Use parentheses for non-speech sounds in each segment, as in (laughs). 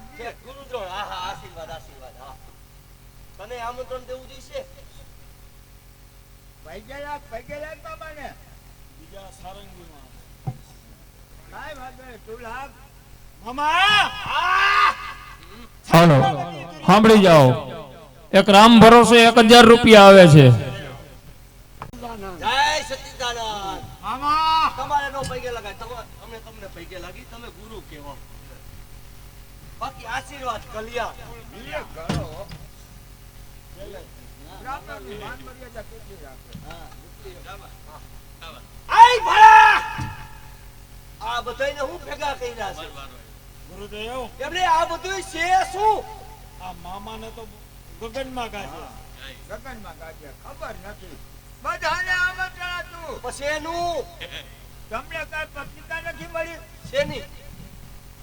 આશીર્વાદ ગુરુદ્રોણ. હા હા આશીર્વાદ આશીર્વાદ. હા. તને આમંત્રણ દેવું જોઈશે? પૈગેલા પૈગેલા મામાને બીજા સારંગીમાં. કાંઈ વાંધો નહીં તું લાગ. મામા! હાલો. સાંભળી જાઓ. એક રામ ભરોસે એક હજાર રૂપિયા આવે છે જય સચિદાનંદ મામા તમારે નો પૈકે લગાય તમારે અમે તમને પૈકે લાગી તમે ગુરુ કહેવો બાકી આશીર્વાદ કલ્યાણ એ કરો બ્રાહ્મણની માન મર્યાદા કેટલી રાખે આય ભલા! આ બધાયને હું ભેગા કર્યા છે? ગુરુદેવ એમને આ બધું છે શું? આ મામાને તો ગગનમાં ગાજ્યા. ગગનમાં ગાજે ખબર નથી. બધાને આમંત્રણ હતું પછી એનું? તમને કઈ પત્રિકા નથી મળી? શેની?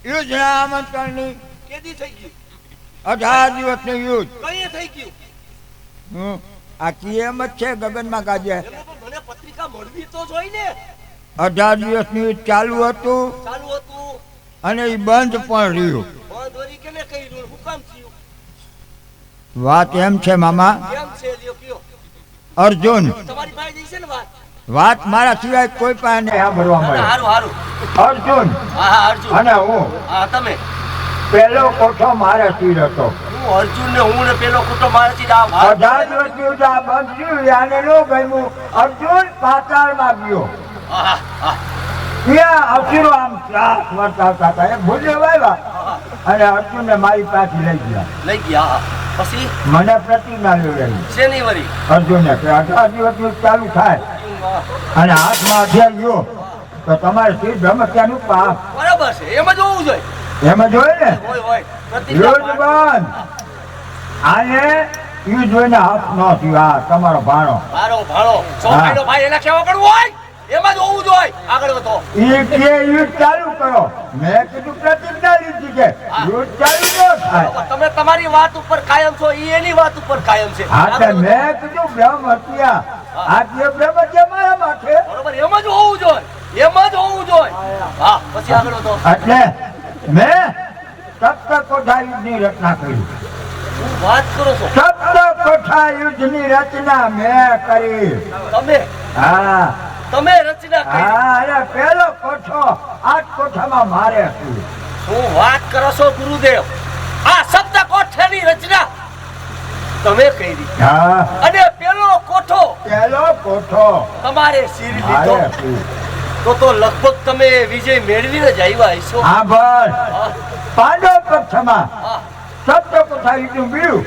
યુદ્ધના આમંત્રણની. કેદી થઈ ગયું અઢાર દિવસનું યુદ્ધ. કઈ થઈ ગયું? હમ. આ કિયમ જ છે ગગનમાં ગાજે. એમને મને પત્રિકા મળવી તો જોઈ ને. અઢાર દિવસનું યુદ્ધ ચાલુ હતું. ચાલુ હતું. અને એ બંધ પણ રહ્યું. બંધ વળી કેને કર્યું? હું કામ થયું? વાત એમ છે મામા. અર્જુન. ને વાત? વાત મારા સિવાય કોઈ પાસે નહીં. સાંભળવા મળે. હારું હારું. અર્જુન. હા હા અર્જુન. અને હું તમે. પેલો કોઠો મારે તીર હતો. અર્જુન ને હું ને પેલો કુટુંબ મારાથી દિવસનું યુદ્ધ આ બંધ રહ્યું આને નો ગમ્યું. અર્જુન પાતાળમાં ગયો. હા હા ત્યાં અસુરો આમ ત્રાસ વર્તાવતા હતા. એ ભૂલ્યો વાવ્યા હા અને અર્જુનને મારી પાસે લઈ ગયા. લઈ ગયા પછી? મને પ્રતિજ્ઞા લેવડાવી શેની વરી? અર્જુને કે અઢાર દિવસ ચાલુ થાય. અને હાથમાં અધ્યાય ગયો તો તમારે શ્રી બ્રહ્મત્યાનું પાપ. બરાબર છે એમ જ હોવું જોઈએ. એમ જોયે ને? પ્રતિજ્ઞા યુદ્ધ આને યુદ્ધ જોઈને હાથ ન થયું. આ તમારો ભાણો. મારો ભાણો. ચોખાઈનો ભાઈ એને કેવો પડવું હોય? એમાં જ હોવું જોઈએ આગળ વધો. એ કે યુદ્ધ ચાલુ કરો. મેં કીધું પ્રતિજ્ઞા લીધી છે. યુદ્ધ ચાલુ ન થાય. તમે તમારી વાત ઉપર કાયમ છો ઈ એની વાત ઉપર કાયમ છે. હા તે મેં કીધું બ્રહ્મ હત્યા. આ જે બ્રહ્મ છે મારા માથે. બરોબર. એમ જ હોવું જોઈએ એમ જ હોવું જોઈએ હા પછી આગળ વધો. એટલે મેં? સપ્ત કોઠા યુદ્ધની રચના કરી. વાત કરો છો? સપ્ત કોઠા યુદ્ધની રચના મેં કરી. તમે? હા. તમે રચના કરી. હા અરે પહેલો કોઠો આઠ કોઠામાં મારે હતી શું વાત કરો છો ગુરુદેવ? આ શબ્દ કોઠાની રચના તમે કરી. હા. અને પેલો કોઠો પેલો કોઠો તમારે શીર લીધો. તો તો લગભગ તમે વિજય મેળવીને જ આવ્યા હશો. હા બસ પાંડવ પક્ષમાં સત્ય સપ્તનું બીડું?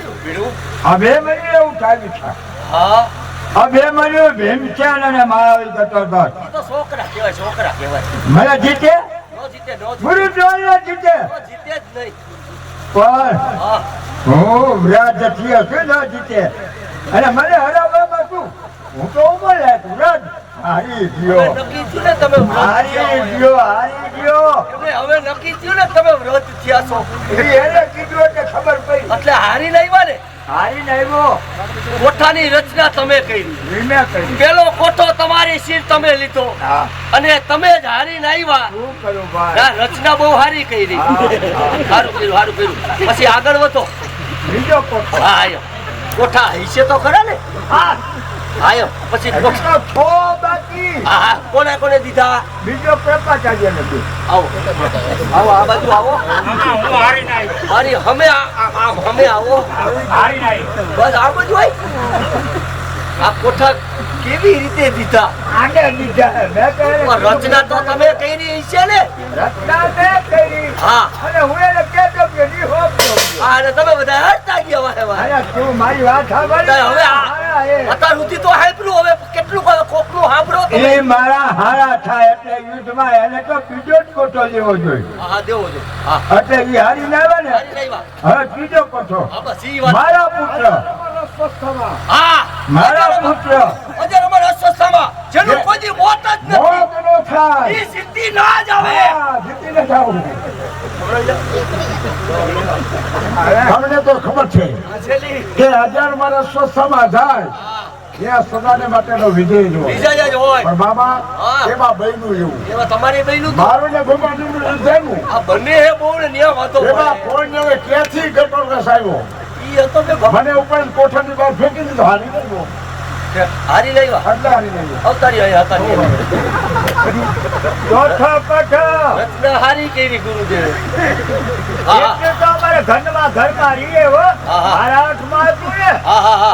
હવે મળ્યું એવું થાય છે. હા. હવે મળ્યું ભીમસેન અને મહાવીર ગતોધર એ છોકરા કહેવાય છોકરા કહેવાય. મને જીતે? નો જીતે જીતે. ગુરુ જીતે. જીતે જ નહીં. પણ હા. વ્યાજ થયો છું ન જીતે. અને મને હરાવવામાં શું? હું તો ઉમર લાયક વ્રજ. હારી ગયો. નક્કી થયું ને તમે હારી ગયો હારી ગયો. એમને હવે નક્કી થયું ને તમે વ્રત થયા છો. એને કીધું એટલે ખબર પડી. એટલે હારી નહીં ને હારી આવ્યો. કોઠાની રચના તમે કરી. વિમે કરી. પેલો કોઠો તમારી શીર તમે લીધો. અને તમે જ હારી આવ્યા. શું ના રચના બહુ હારી કરી. હા, હા. સારું કર્યું કર્યું. પછી આગળ વધો. બીજો કોઠો. હા કોઠા હૈસે તો ખરા ને? હા. આયો પછી છો બાકી. હા હા કોને કોને દીધા? બીજો પ્રકાચાર્ય ને દે આવો આવો આ બાજુ આવો. અરે હમે આ- હમે આ હમે આવો. બસ આ બાજુ આય. આ કોઠા કેવી રીતે દીધા? આને દીધા મે કહે રચના તો તમે કરી છે ને? રચના મેં કરી. હા. અને હું એને કહેતો કે ની હોપ. હા, અને તમે બધા હરતા ગયા વાહે વાહે. અરે તું મારી વાત સાંભળ. હવે. અત્યાર સુધી તો સાંભળ્યું હવે કેટલું કોકનું હાંભળો એ મારા હારા થાય એટલે યુદ્ધમાં એને તો બીજો જ કોઠો લેવો જોઈએ. હા દેવો જો હા. એટલે એ હારી ના આવે ને? હારી નહીં હવે બીજો કોઠો. હા બસ ઈ વાત. મારા પુત્ર. હા. મારા પુત્ર. અત્યારે અમારા અસ્વસ્થામાં જેનું કોઈ મોત જ નથી. મોત નો થાય. ઈ સિદ્ધિ ના જ આવે. સિદ્ધિ જીતીને જાઉં. તમને તો ખબર છે કે હજાર મારા સ્વસ્થમાં જાય ત્યાં સદાને માટેનો વિજય જો બીજા જ હોય. પણ બાબા એમાં બન્યું એવું. એમાં તમારી બહેનું મારું ને ભગવાનનું જેનું આ બંને હે બહુ ને નિયમ હતો એમાં. કોઈ ને ક્યાંથી ગટો રસાયો ઈ હતો કે ભગવાન. મને ઉપર કોઠાની બહાર ફેંકી દીધો. હારી ગયો. હારી હારી અવતારી હતા હારી ગુરુદેવ? ઘરમાં હો. હાથમાં ને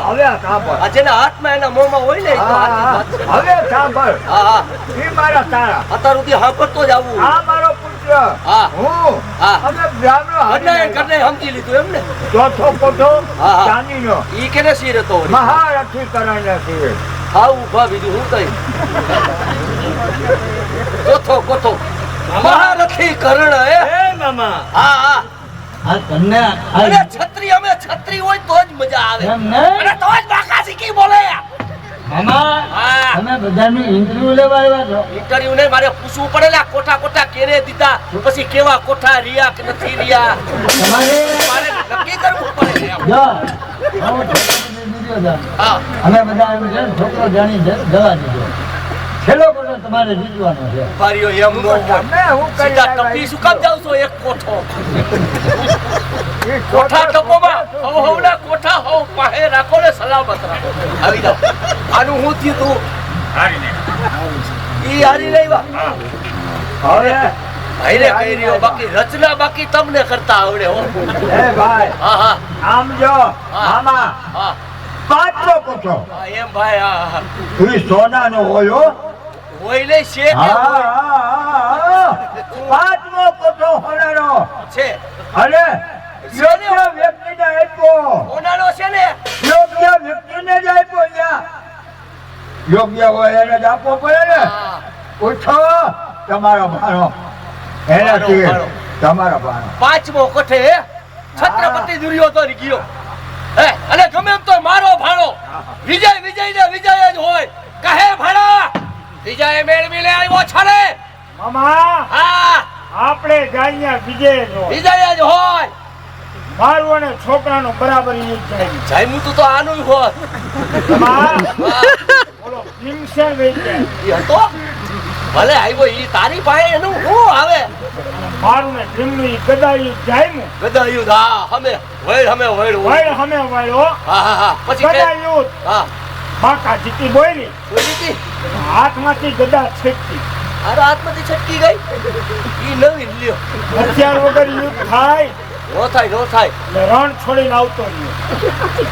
હવે સાંભળ. હાથમાં એના મોંમાં હોય ને. હવે સાંભળ. એ મારા તારા. અત્યાર સુધી સાંભળતો જ આવું. મારો પુત્ર હું. હા. અમે બ્રાહ્મણો હારી ઘરને નાખ્યા. ઘરને સમજી લીધું એમ ને ચોથો કોઠો હા, હા. ઈ કેને શિર હતો મહારથી કરણ છે હા ઊભા બીજું હું કઈ? કોથો કોથો મહારથી કર્ણ હે? મામા. હા હા. તમને અને છત્રી અમે છત્રી હોય તો જ મજા આવે. તો જ બાકા શીખી બોલે? હા તમે બધાનું ઇન્ટરવ્યુ લેવા આવ્યા છો? ઇન્ટરવ્યુ ને મારે પૂછવું પડે ને કોઠા કોઠા કેરે દીધા પછી કેવા કોઠા રિયા કે નથી રિયા તમારે મારે નક્કી કરવું પડે જો અમે બધા એમ છે છોકરો જાણી દવા જવા દીધો છેલ્લો કોટો તમારે જીતવાનો છે. પારિયો એમ નો તમે હું કરી સીધા? ટપી શું કામ જાવ છો? એક કોઠો. (laughs) એ કોઠા ટપોમાં? હવ હવના કોઠા હવ પાહે રાખો ને સલામત રાખો. આવી જાવ આનું હું થયું તું? ઈ હારી લેવા હવે ભાઈને કહી રહ્યો બાકી રચના બાકી તમને કરતા આવડે હો. એ ભાઈ હા હા. આમ જો મામા. હા. કોઠો હા એમ ભાઈ એ સોનાનો હોય હોય લે છે. પાંચમો કોઠો સોનાનો. છે. અને યોગ્ય વ્યક્તિને આપ્યો. ઓનાનો છે ને. યોગ્ય વ્યક્તિને જ આપ્યો અહીંયા. યોગ્ય હોય એને જ આપવો પડે ને. પૂછો તમારો ભાણો. એનાથી. તમારો ભાણો. પાંચમો કોઠે છત્રપતિ દુર્યોધન ગયો. હે અને ગમે એમ તો મારો ભાડો વિજય વિજય ને વિજય જ હોય. કહે ભાડા વિજય મેળવી લે આવ્યો છે મામા હા. આપણે જાણ્યા વિજય નો વિજય જ હોય. મારું અને છોકરાનો બરાબર જ જાય. જામ્યું તું તો આનું હોત બોલો ભીમસેન ભલે આવ્યો ઈ તારી પાસે એનું શું આવે? મારું ને ભીમનું ઈ જાયમું. ગદાયું હા હમે વૈડ હમે વૈડ. વળ હમે વળ્યો હા હા હા પછી ગદાયું હા. બાકા જીતી બોયલી લીધી હાથમાંથી ગદા છેકતી અરે હાથમાંથી છટકી ગઈ? ઈ નવી લ્યો. હથિયાર વગર યુદ્ધ થાય. નો થાય નો થાય. રણ છોડીને આવતો રહ્યો.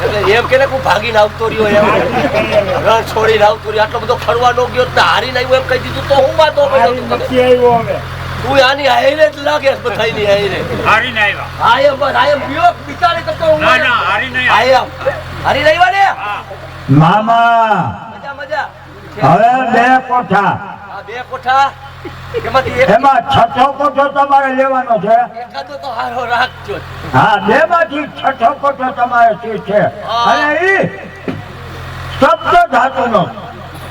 એટલે એમ કે હું ભાગીને આવતો રહ્યો એમ. રણ છોડીને આવતો રહ્યો. આટલો બધો ફરવા નો ગયો તો હારીને આવ્યો એમ કહી દીધું તો હું વાતો નથી આવ્યો હવે. તું આની હાઈરે જ લાગે છે બધાયની હાઈરે હારીને આવ્યા. હા એમ બસ એમ પીઓ બિચારી કરતો હું ના ના હારીને હા એમ. હારી આવ્યા ને? મામા. મજા મજા. હવે બે કોઠા. આ બે કોઠા. એમાં છઠ્ઠો કોઠો તમારે લેવાનો છે. એકાદો તો હારો રાખજો. હા બે માંથી છઠ્ઠો કોઠો તમારે થી છે? અને ઈ સપ્ત ધાતુનો.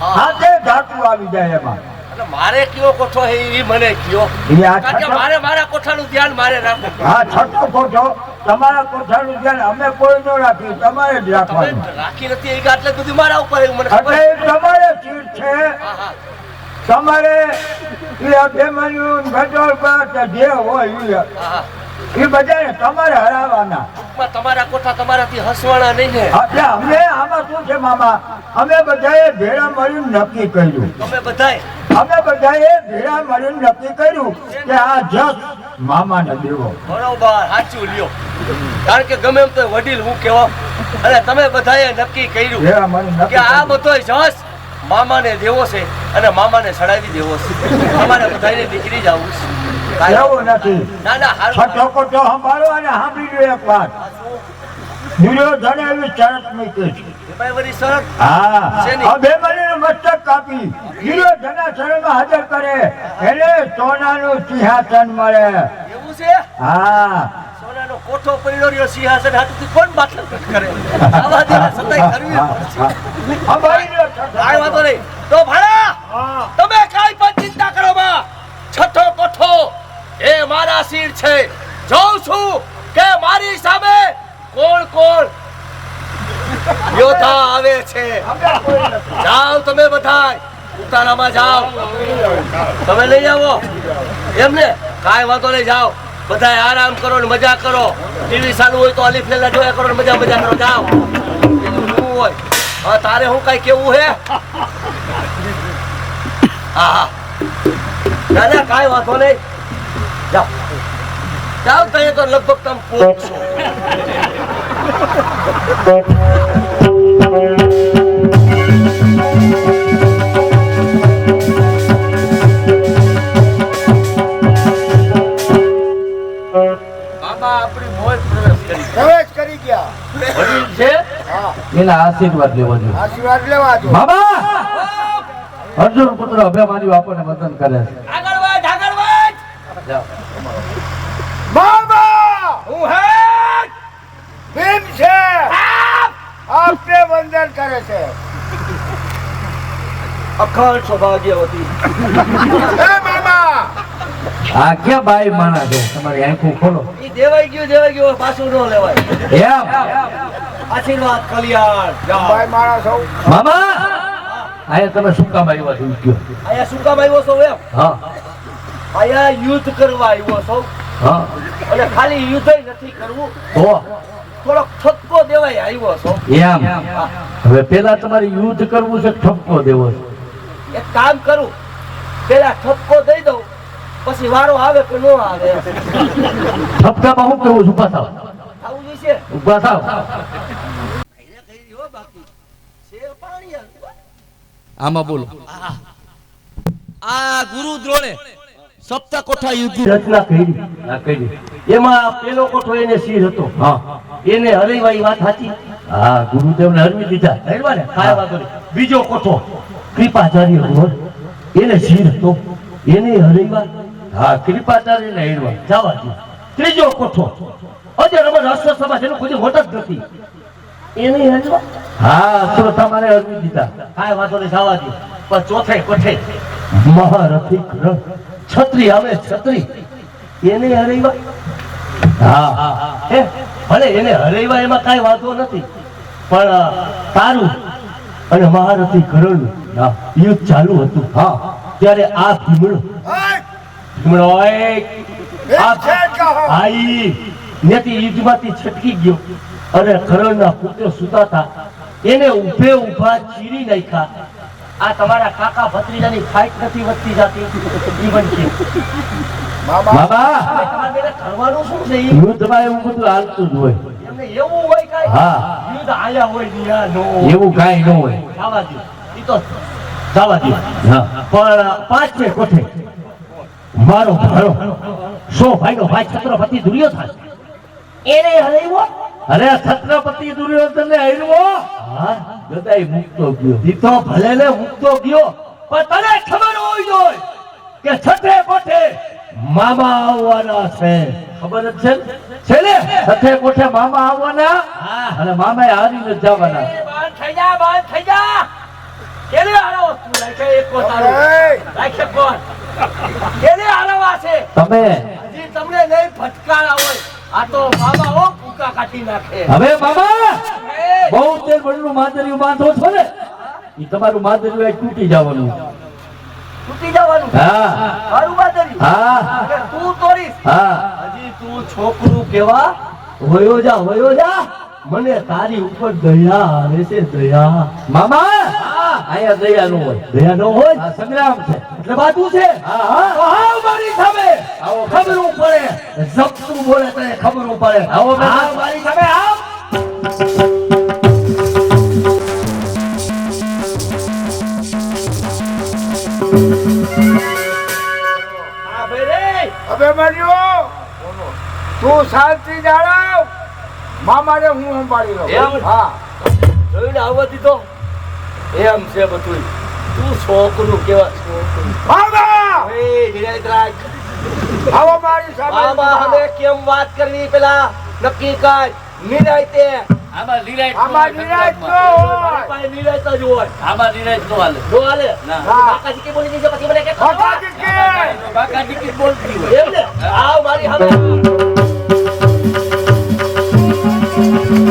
હાથે ધાતુ આવી જાય એમાં. મારે કયો કોઠો હે એ મને કયો. કારણ કે મારે મારા કોઠાનું ધ્યાન મારે રાખવું. હા છઠ્ઠો કોઠો. તમારા કોઠાનું ધ્યાન અમે કોઈ ન તમારે જ રાખવાનું. રાખી નથી એ આટલે સુધી મારા ઉપર મને ખબર તમારે ચીજ છે. હા હા. તમારે એ અભિમન્યુ ઘટોળ પર જે હોય એ બધાને તમારે હરાવવાના. તમારા કોઠા તમારાથી હસવાના નહીં ને એટલે અમે આમાં શું છે મામા? અમે બધાએ ભેળા મળીને નક્કી કર્યું. તમે બધાય અમે બધાએ ભેળા મળીને નક્કી કર્યું કે આ જસ મામાને દેવો. બરોબર સાચું લ્યો. કારણ કે ગમે એમ તો વડીલ હું કહેવા અને તમે બધાએ નક્કી કર્યું કે આ. બધો જસ મામાને દેવો છે અને મામાને સડાવી દેવો છે. અમારે બધાને દીકરી જ આવું છે. એવું નથી. ના ના હારું. કોઠો સંભાળો અને સાંભળી લો એક વાત. દુર્યોધને એવી શરત મૂકી છે હા. બે મસ્તક કાપી. દુર્યોધનના શરણમાં હાજર કરે. એને સોનાનું સિંહાસન મળે. એવું છે? હા. સોનાનો કોઠો પડ્યો રહ્યો સિંહાસન હાથથી કોણ બાટલ કરે? આવા દે સતાય કરવી લો વાંધો નહીં. તો ભાડા તમે કાંઈ પણ ચિંતા કરો માં છઠ્ઠો કોઠો એ મારા શિર છે. જોઉં છું કે મારી સામે કોણ કોણ યોદ્ધા આવે છે. જાઓ તમે બધા ઉતારામાં જાઓ. તમે લઈ આવો. એમને કાંઈ વાંધો નહીં, જાઓ. બધાય આરામ કરો ને મજા કરો. ટીવી ચાલુ હોય તો અલીફ લેલા જોયા કરો ને મજા મજા કરો. જાઓ. શું હોય. હા, તારે હું કઈ કેવું હે? હા હા. ના કાંઈ વાંધો નહીં. જાઓ. જાઓ તો લગભગ તમે પહોંચશો એના આશીર્વાદ લેવા જોઈએ. આશીર્વાદ લેવા જોઈએ. બાબા! અર્જુન પુત્ર અભિમાની બાપાને વંદન કરે છે. આગળ આગળ બાબા હું હે ભીમ છે આપને વંદન કરે છે. અખંડ સૌભાગ્યવતી. આ ક્યાં બાઈ માણા છે? તમારી આંખો ખોલો. ઈ દેવાઈ ગયું દેવાઈ ગયું પાછું ન લેવાય. એમ? આશીર્વાદ કલ્યાણ બાઈ માણા સૌ મામા! અહીંયા તમે શું કામ આવ્યા છો? શું કામ આવ્યો છો એમ? હા. અહીંયા યુદ્ધ કરવા આવ્યો છો. હા. અને ખાલી યુદ્ધ નથી કરવું. થોડોક ઠપકો દેવાય આવ્યો છો. એમ. હવે પેલા તમારે યુદ્ધ કરવું છે ઠપકો દેવો છે. એક કામ કરું. પેલા ઠપકો દઈ દઉં પછી વારો આવે કે ન આવે. ઠપકામાં હું કહું છું ઊભા થાવ આવું જોઈશે ઊભા થાવ. આમાં બોલો. આ ગુરુ દ્રોણે સપ્ત કોઠા યુદ્ધ. રચના કરી એમાં પેલો કોઠો એને શિર હતો. હા. એને હરીવાઈ વાત સાચી? હા, ગુરુદેવને હરવી દીધા. હરવા ને કાંઈ બીજો કોઠો. કૃપાચાર્ય ભગવાન એને શિર હતો. એને હરવા હા કૃપાચાર્ય ને હેરવા જવા દે ત્રીજો કોઠો. અજય અમારે રાષ્ટ્ર સભા જેનું કોઈ હોટ જ નથી. એને હરવા હા શ્રોતા તમારે હરવી દીધા. કાંઈ વાંધો નહીં, જવા દે પણ ચોથે કોઠે. મહારથી ગ્રહ છત્રી આવે છત્રી. એને હરવા હા. હે? ભલે એને હરવા એમાં કાંઈ વાંધો નથી. પણ તારું અને મહારથી કરણનું યુદ્ધ ચાલુ હતું. હા. ત્યારે આ ભીમડો ઓય! આઈ નેતી યુદ્ધમાંથી છટકી ગયો. અને કરણના પુત્ર સુતા હતા એને ઊભે ઊભા ચીરી નાખ્યા. આ તમારા કાકા ભત્રીજાની ફાઇટ નથી વધતી જાતી. જીવન છે. બાબા. તમારે કરવાનું શું છે? યુદ્ધમાં એવું બધું હાલતું જ હોય. એમને એવું હોય કાંઈ? હા. યુદ્ધ આયા હોય ન્યા નો હોય. એવું કાંઈ ન હોય. જવા દે ઈ તો જવા દે હા. પણ પાંચમે કોઠે? મારો ભારો સો ભાઈનો ભાઈ છત્રપતિ દુર્યોધન. એને હરાવ્યો? અરે છત્રપતિ દુર્યોધન ને હરાવ્યો હા ગદાઈ મુક્તો ગયો. દીતો ભલે ને મુક્તો ગયો. પણ તને ખબર હોવી જોઈએ કે છત્રે કોઠે મામા આવવાના છે. ખબર જ છે ને? છે કોઠે મામા આવવાના? અને મામા હારીને જવાના. બંધ થઈ જા બંધ થઈ જા. કેલે હારો વસ્તુ? રાખે એક કો તારું રાખે કોણ? કેલે હારવા છે? તમે હજી તમને નહીં ફટકારા હોય. આ તો મામા હો. કૂકા કાઢી નાખે. હવે બાબા એ, બહુ તેર બળનું માદરિયું બાંધો છો ને ઈ તમારું માદરિયું આ તૂટી જવાનું. તૂટી જવાનું? હા. મારું બાદરી હા. તું તોડીશ. હા. હજી તું છોકરું કેવા? હોયો જા હોયો જા. મને તારી ઉપર દયા આવે છે દયા. મામા! અહીંયા દયા નો હોય. દયા નો હોય? સંગ્રામ છે. એટલે બાજુ છે? મારી સામે. આવો ખબર પડે. જપતું બોલે તને ખબર પડે. આવો મારી સામે. આવ. હવે તું શાંતિ જાણા મામાને હું સંભાળી લઉં. એમ? હા. જોઈને આવવા દીધો? એમ છે બધું તું છોકરું કેવા એ નિરાંત આવો મારી સામે હવે કેમ વાત કરવી પેલા? નક્કી કર. નિરાંતે આમાં નિરાય આમાં નિરાશ ન હોય. મારી પાસે નિરાંત જ હોય. આમાં નિરાય નો હાલે. જો હાલે? ના. કાકાજી કે બોલી દીધો પછી મને કે? કાકાજી કે બાકા ટિકિટ બોલતી હોય. એમ ને આવ મારી સામે. તમારો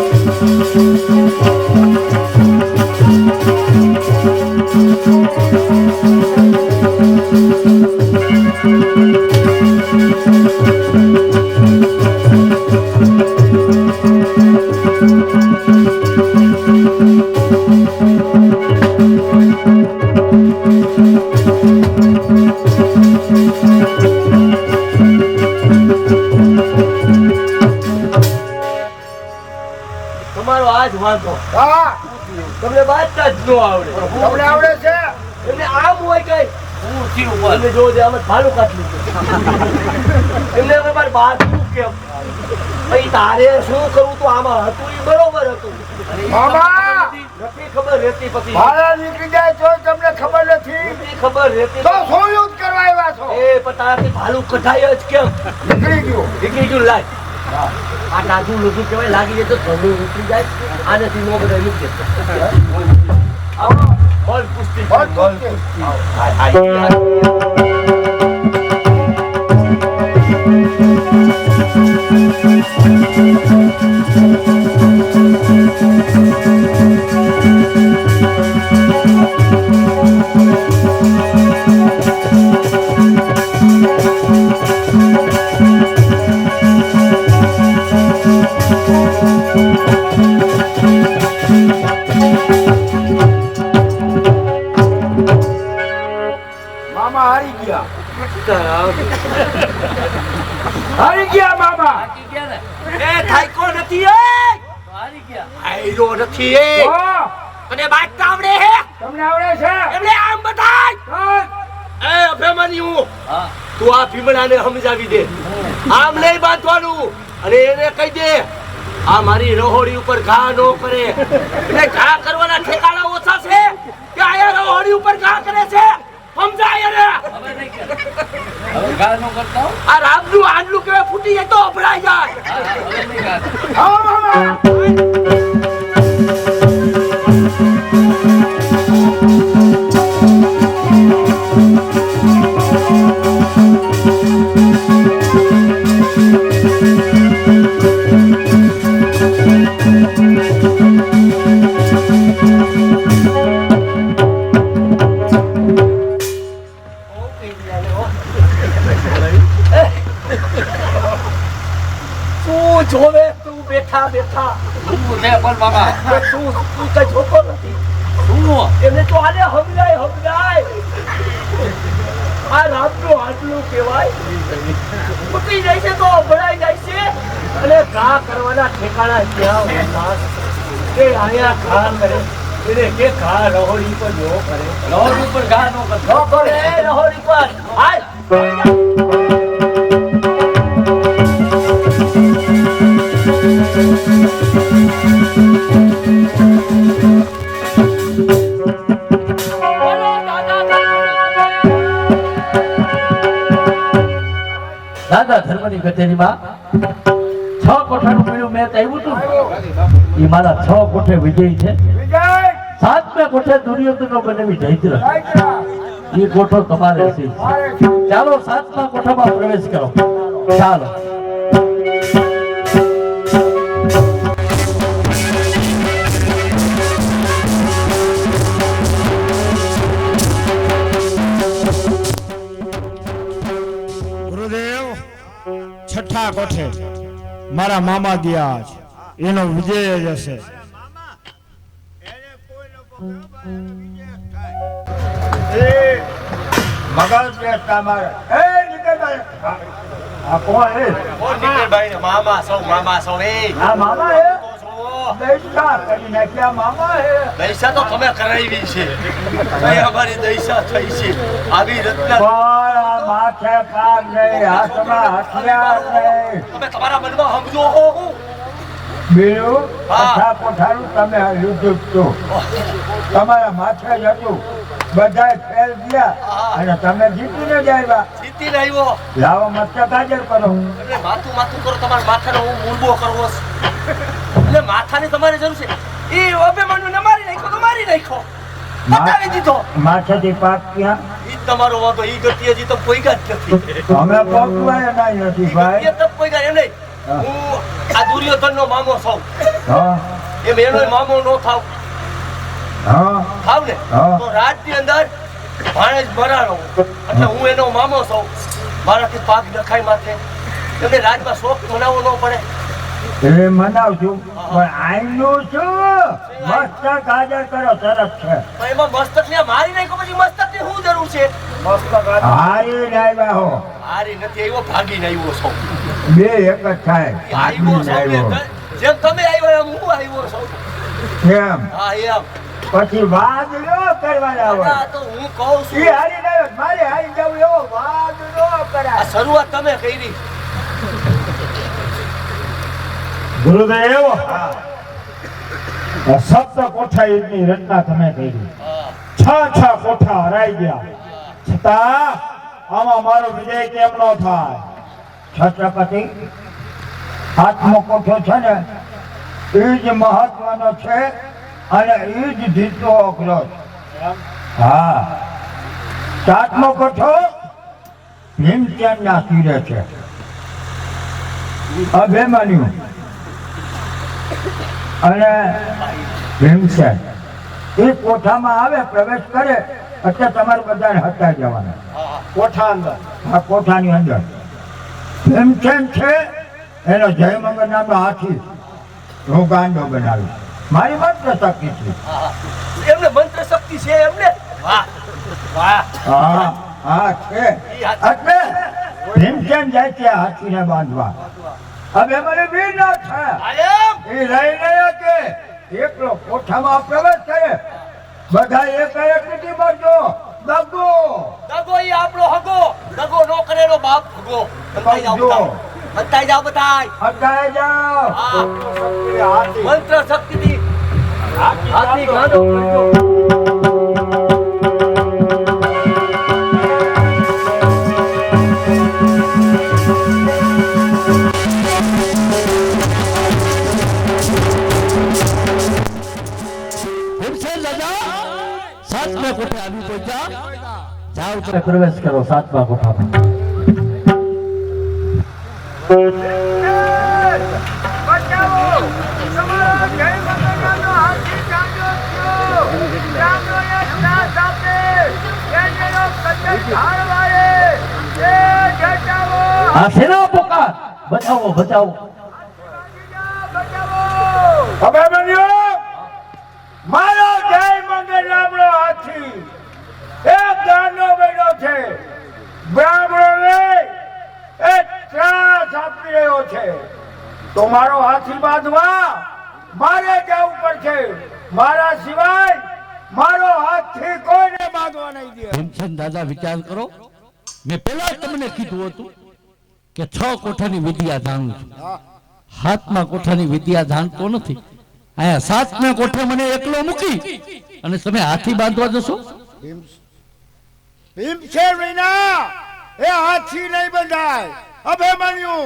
વાંચતા આવડે. તમને આવડે છે? એમને આમ હોય કઈ હું થયું બોલ એમને જો દે આમ ભાલું કાઢી લીધું. એમને હવે મારે વાત કેમ? ભાઈ તારે શું કરવું તું? આમાં હતું એ બરોબર હતું. મામા! નથી ખબર રહેતી પછી. ભાડા નીકળી જાય તો તમને ખબર નથી. નથી ખબર રહેતી તો કરવા આવ્યા છો? એ પણ તારાથી ભાલું કઢાય જ કેમ? નીકળી ગયું. નીકળી ગયું લાય. આ નાજુ લોજુ કહેવાય લાગી જાય તો ધંધો નીકળી જાય. આને નો બધા નીકળે બોલ કુસ્તી બોલ કુસ્તી. તું આ ભીમડાને સમજાવી દે. આમ નહીં બાંધવાનું. અને એને કહી દે આ મારી રહોડી ઉપર ઘા નો કરે. એટલે ઘા કરવાના ઠેકાણા ઓછા છે કે આયા રહોડી ઉપર ઘા કરે છે? સમજાય એને? આ રામનું આંડલું કેવાય ફૂટી જાય તો અભડાઈ જાય. હા, હા, જોવે તું બેઠા બેઠા. તું છે બોલ બાબા તું તું કઈ જોતો નથી. તું એને તો આને સમજાય સમજાય આ રામનું આટલું કહેવાય. ફૂટી જાય છે તો અભડાઈ જાય છે. અને ઘા કરવાના ઠેકાણા ક્યાં? કે અહીંયા ઘા કરે. એને કે ઘા રહોડી પર જો કરે. રહોડી ઉપર ઘા નો કરતા ન કરે રહોડી પર. હાલ દાદા ધર્મની કચેરીમાં છ કોઠાનું મેળું મેચ આવ્યું હતું એ મારા છ કોઠે વિજય છે સાતમે કોઠે દુર્યોધનો બનેવી જયદ્ર. એ કોઠો તમારે છે. ચાલો સાતમા કોઠામાં પ્રવેશ કરો ચાલો છઠ્ઠા કોઠે મારા મામા ગયા છે. એનો વિજય જ હશે. મામા સૌ મામા સૌ મામા દૈસા કરી નાખ્યા મામા દૈસા તો તમે કરાવી છે. અમારી દૈસા થઈ છે. આવી રત્ના પણ આ માર માથે પાગ નહીં હાથમાં હથિયાર નહીં. તમે તમારા મનમાં સમજો હો. બીજું હા. કથા તમે લીધું છો તમારા માથે જ હતું. બધાય ફેલ ગયા. અને તમે જીતીને જ આવ્યા. જીતીને આવ્યો. લાવો મસ્તક હાજર કરો એટલે માથું માથું કરો તમારા માથાનો હું મૂળવો કરવો એટલે માથાની તમારે જરૂર છે. એ અભિમાન્યુને મારી નાખ્યો તો મારી નાખ્યો. બતાવી દીધો. માથેથી પાક ક્યાં? ઈ તમારો વાંધો ઈ ગતિ હજી તો કોઈ જ નથી. અમે પકવાય નહીં નથી ભાઈ. ગતિ જ કોઈ જ નહીં. હું. આ દુર્યોધનનો મામો છું. હા. એમ એનો મામો નો થાવ. હા. થાવ ને. તો રાજની અંદર ભાણેજ મરાણો એટલે હું એનો મામો છું. મારાથી પાક નખાય માથે. એમને રાજમાં શોખ મનાવવો ન પડે. એ મનાવશું પણ આઈનું શું મસ્તક હાજર કરો સરસ છે. એમાં મસ્તક ને મારી નાખ્યો પછી મસ્તકની શું જરૂર છે? હારી લાવ્યા હો. હારી નથી આવ્યો ભાગીને આવ્યો છો. બે એક જ થાય. ભાગી આવ્યો. જેમ તમે આવ્યો એમ હું આવ્યો છું. કેમ હા એમ. પછી વાદ ન કરવાના અને હોય. તો હું કહું છું. એ હારી લાવ્યો મારે હારી જવું એવો વાદ ન આ કરાય શરૂઆત તમે કરી. ગુરુદેવ સપ્ત કોઠા યુદ્ધની રચના તમે કરી. છ છ કોઠા હરાઈ ગયા. છતાં આમાં મારો વિજય કેમ નો થાય? છત્રપતિ આત્મો કોઠો છે ને એ જ મહત્વનો છે અને એ જ જીતનો અઘરો છે. હા. સાતમો કોઠો ભીમચંદના તીરે છે. અભિમન્યુ. અને ભીમસેન એ કોઠામાં આવે પ્રવેશ કરે એટલે તમારે બધાને હટાઈ જવાના. કોઠા અંદર? આ કોઠાની અંદર. ભીમસેન છે? એનો જયમંગલ નામનો હાથી રોગાંડો બનાવ્યો. મારી મંત્ર શક્તિ છે. એમને મંત્ર શક્તિ છે એમને? વાહ વાહ. હા હા છે. એટલે ભીમસેન જાય છે હાથીને બાંધવા. હવે મને વીર ના એમ? એ રહી ગયા કે એકલો કોઠામાં પ્રવેશ કરે. બધા એક એક તૂટી પડજો દગો. દગો ઈ આપણો હગો. દગો નો કરેલો બાપ હગો. બતાઈ જાઓ જો. બતાઈ. જાઓ બતાઈ હટાઈ જાઓ. મંત્ર શક્તિ થી હાથી ગાંડો સાતમા કોઠે આવી પહોંચ્યા જાવ તો પ્રવેશ કરો સાતમા કોઠામાં આ શેનો પોકાર બચાવો બચાવો અભિમન્યુ મારો જય મંગળ નામનો હાથી એક દાનનો બેઠો છે. બ્રાહ્મણોને એક ત્રાસ આપી રહ્યો છે. તો મારો હાથી બાંધવા મારે જવું પડશે. મારા સિવાય મારો હાથી કોઈને બાંધવા નહીં દે. ભીમસેન દાદા વિચાર કરો. મેં પહેલા જ તમને કીધું હતું કે છ કોઠાની વિદ્યા જાણું છું. હાથમાં કોઠાની વિદ્યા જાણતો નથી. અહીંયા સાતમા કોઠે મને એકલો મૂકી અને તમે હાથી બાંધવા જશો? ભીમસેન વિના એ હાથી નહીં બંધાય. અભિમન્યુ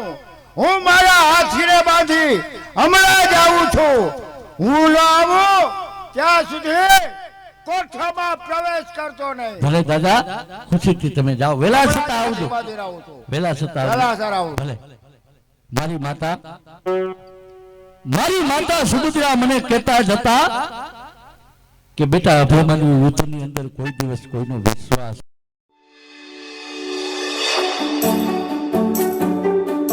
હું મારા હાથીને બાંધી હમણાં જ આવું છું. હું લાવું ત્યાં સુધી કોઠામાં પ્રવેશ કરતો નહીં. ભલે દાદા ખુશીથી તમે જાઓ. વેલા છતાં આવજો. વેલા છતાં આવજો. ભલે. મારી માતા મારી માતા સુભદ્રા મને કહેતા જ હતા કે બેટા અભિમાની યુદ્ધની અંદર કોઈ દિવસ કોઈનો વિશ્વાસ